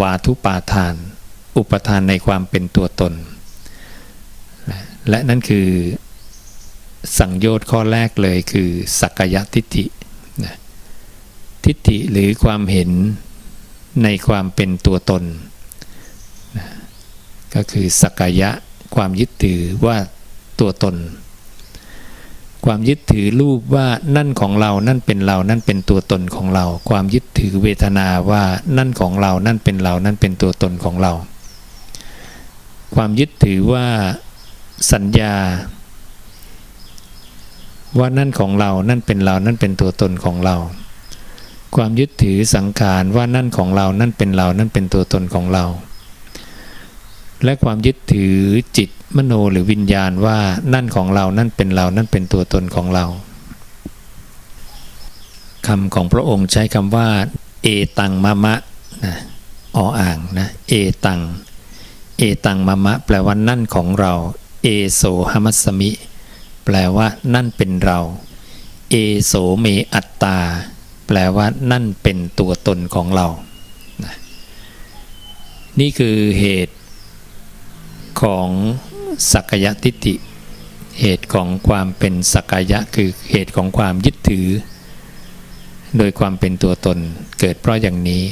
วาทุปาทาน อุปทานในความเป็นตัวตน และนั่นคือสังโยชน์ข้อแรกเลยคือ สักยทิฏฐิทิฏฐิหรือความเห็นในความเป็นตัวตน ก็คือสักยะความยึดถือว่าตัวตน ความยึดถือรูปว่านั่นของเรา นั่นเป็นเรา นั่นเป็นตัวตนของเรา ความยึดถือเวทนาว่านั่นของเรา นั่นเป็นเรา นั่นเป็นตัวตนของเรา ความยึดถือว่าสัญญา ว่านั่นของเรา นั่นเป็นเรา นั่นเป็นตัวตนของเรา ความยึดถือสังขารว่านั่นของเรา นั่นเป็นเรา นั่นเป็นตัวตนของเรา และความยึดถือจิตมโนหรือวิญญาณว่านั่นของเรา นั่นเป็นเรา นั่นเป็นตัวตนของเราคำของพระองค์ใช้คำว่า เอตังมะมะนะออ่างนะ เอตัง เอตังมะมะ แปลว่านั่นของเรา เอโสหมัสมิ แปลว่านั่นเป็นเรา เอโสเมอัตตา แปลว่านั่นเป็นตัวตนของเรานะนี่คือเหตุ ของสักกายทิฏฐิ เหตุของความเป็นสักยะคือเหตุของความยึดถือ โดยความเป็นตัวตนเกิดเพราะอย่างนี้